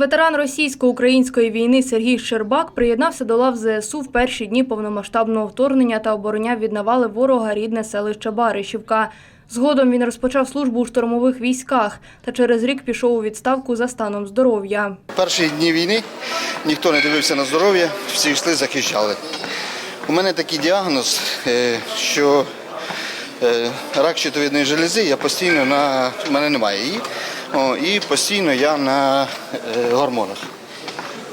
Ветеран російсько-української війни Сергій Щербак приєднався до лав ЗСУ в перші дні повномасштабного вторгнення та обороняв від навали ворога рідне селище Баришівка. Згодом він розпочав службу у штурмових військах та через рік пішов у відставку за станом здоров'я. Перші дні війни ніхто не дивився на здоров'я, всі йшли, захищали. У мене такий діагноз, е, що е, рак щитовидної желези, я постійно на мене немає її. О, і постійно я на е, гормонах.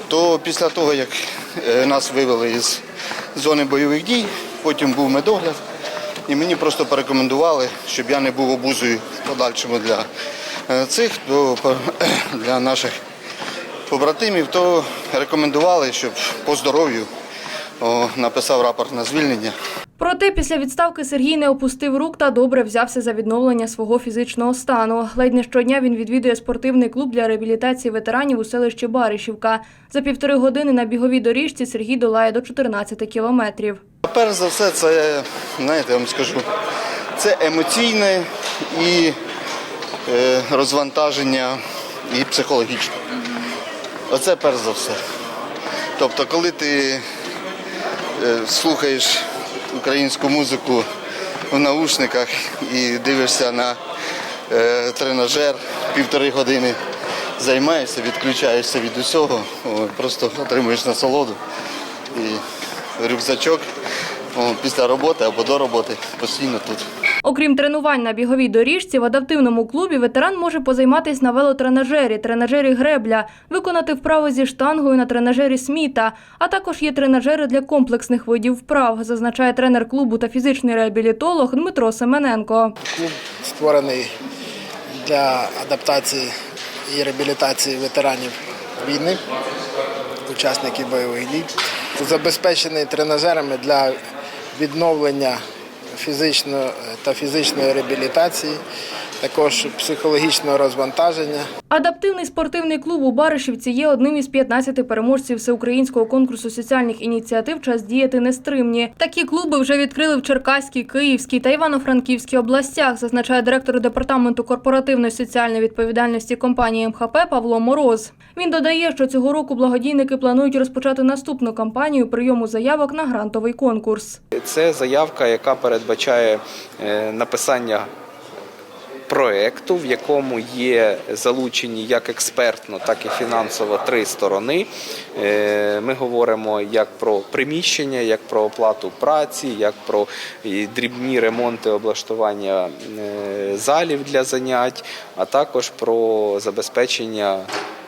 То після того, як е, нас вивели із зони бойових дій, потім був медогляд, і мені просто порекомендували, щоб я не був обузою в подальшому для е, цих, то для наших побратимів, то рекомендували, щоб по здоров'ю написав рапорт на звільнення. Проте після відставки Сергій не опустив рук та добре взявся за відновлення свого фізичного стану. Ледь не щодня він відвідує спортивний клуб для реабілітації ветеранів у селищі Баришівка. За півтори години на біговій доріжці Сергій долає до 14 кілометрів. Перш за все, це, знаєте, я вам скажу, це емоційне і е, розвантаження, і психологічне. Оце перш за все. Тобто, коли ти е, слухаєш українську музику в наушниках і дивишся на е, тренажер півтори години, займаєшся, відключаєшся від усього, просто отримуєш насолоду і рюкзачок після роботи або до роботи постійно тут. Окрім тренувань на біговій доріжці, в адаптивному клубі ветеран може позайматись на велотренажері, тренажері гребля, виконати вправи зі штангою на тренажері сміта, а також є тренажери для комплексних видів вправ, зазначає тренер клубу та фізичний реабілітолог Дмитро Семененко. Клуб створений для адаптації і реабілітації ветеранів війни, учасників бойових дій. Забезпечений тренажерами для відновлення фізичної та фізичної реабілітації, також психологічного розвантаження. Адаптивний спортивний клуб у Баришівці є одним із 15 переможців всеукраїнського конкурсу соціальних ініціатив «Час діяти нестримні». Такі клуби вже відкрили в Черкаській, Київській та Івано-Франківській областях, зазначає директор департаменту корпоративної соціальної відповідальності компанії МХП Павло Мороз. Він додає, що цього року благодійники планують розпочати наступну кампанію прийому заявок на грантовий конкурс. Це заявка, яка передбачає е, написання проекту, в якому є залучені як експертно, так і фінансово три сторони. Е, Ми говоримо як про приміщення, як про оплату праці, як про дрібні ремонти облаштування е, залів для занять, а також про забезпечення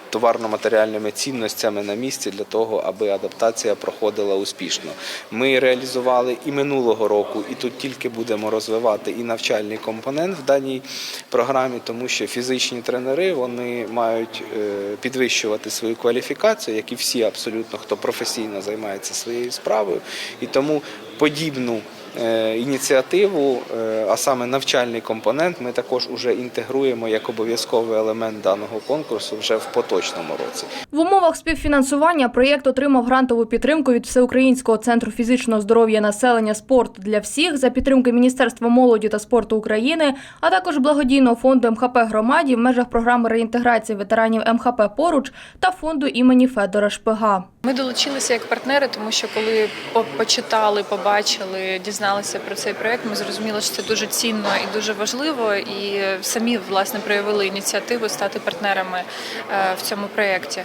товарно-матеріальними цінностями на місці для того, аби адаптація проходила успішно. Ми реалізували і минулого року, і тут тільки будемо розвивати і навчальний компонент в даній програмі, тому що фізичні тренери вони мають е, підвищувати свою кваліфікацію, як і всі абсолютно, хто професійно займається своєю справою, і тому подібну. Е, Ініціативу, е, а саме навчальний компонент, ми також уже інтегруємо як обов'язковий елемент даного конкурсу вже в поточному році. В умовах співфінансування проєкт отримав грантову підтримку від Всеукраїнського центру фізичного здоров'я населення спорт для всіх за підтримки Міністерства молоді та спорту України, а також благодійного фонду МХП громаді в межах програми реінтеграції ветеранів МХП поруч та фонду імені Федора Шпига. Ми долучилися як партнери, тому що коли почитали, побачили, дізналися про цей проект, ми зрозуміли, що це дуже цінно і дуже важливо, і самі власне проявили ініціативу стати партнерами е, в цьому проєкті.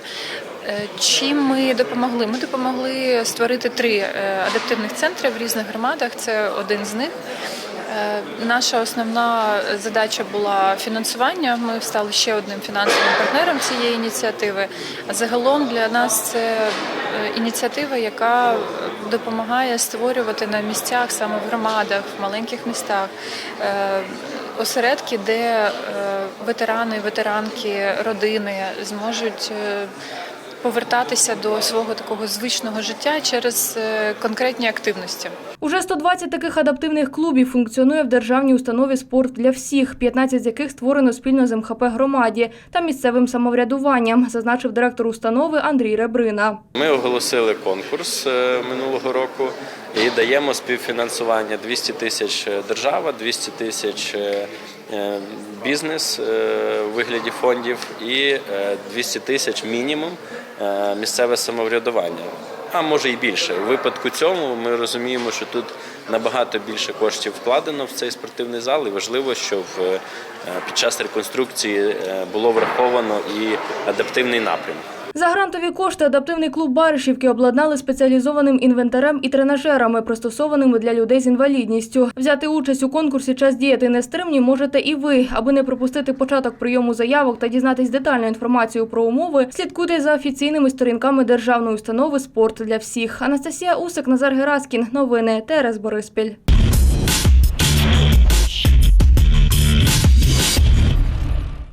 Е, Чим ми допомогли? Ми допомогли створити три е, адаптивних центри в різних громадах. Це один з них. Е, Наша основна задача була фінансування. Ми стали ще одним фінансовим партнером цієї ініціативи. Загалом для нас це е, ініціатива, яка допомагає створювати на місцях, саме в громадах, в маленьких містах. е, Осередки, де ветерани, ветеранки, родини зможуть повертатися до свого такого звичного життя через е, конкретні активності. Уже 120 таких адаптивних клубів функціонує в державній установі спорт для всіх, 15 з яких створено спільно з МХП громаді та місцевим самоврядуванням, зазначив директор установи Андрій Ребрина. Ми оголосили конкурс е, минулого року і даємо співфінансування 200 тисяч держава, 200 тисяч е, е, бізнес е, у вигляді фондів і е, 200 тисяч мінімум е, місцеве самоврядування. А може і більше. У випадку цьому ми розуміємо, що тут набагато більше коштів вкладено в цей спортивний зал, і важливо, щоб е, під час реконструкції е, було враховано і адаптивний напрям. За грантові кошти адаптивний клуб Баришівки обладнали спеціалізованим інвентарем і тренажерами, пристосованими для людей з інвалідністю. Взяти участь у конкурсі Час діяти нестримні можете і ви. Аби не пропустити початок прийому заявок та дізнатись детальну інформацію про умови, слідкуйте за офіційними сторінками державної установи Спорт для всіх. Анастасія Усик, Назар Гераскін. Новини ТРС Бориспіль.